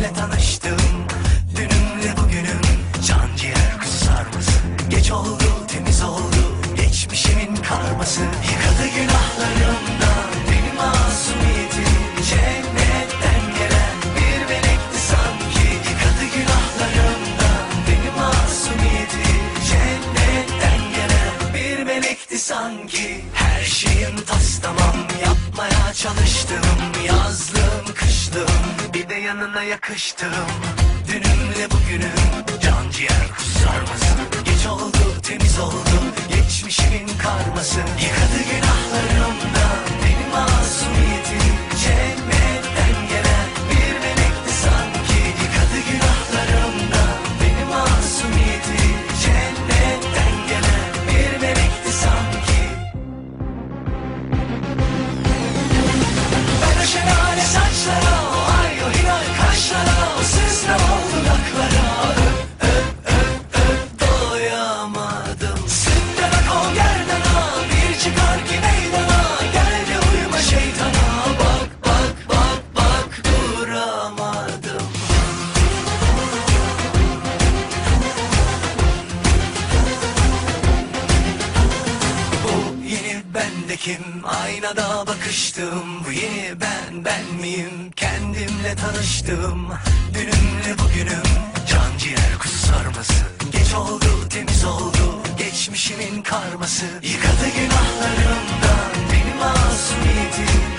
Geçmişle tanıştım. Dünümle bugünüm. Can ciğer kuzu sarması Geç oldu temiz oldu. Geçmişimin karması. Sanki Her şeyim tas tamam. Yapmaya çalıştım Yazlım kışlım Bir de yanına yakıştım. Dünümle bugünüm Can ciğer kusarmasın. Geç oldu temiz oldu. Geçmişimin bendekim Aynada bakıştım? Bu yeni ben ben miyim? Kendimle tanıştım. Dünümle bugünüm. Can ciğer kuzu sarması. Geç oldu temiz oldu. Geçmişimin karması. Yıkadı günahlarımdan Benim masumiyetim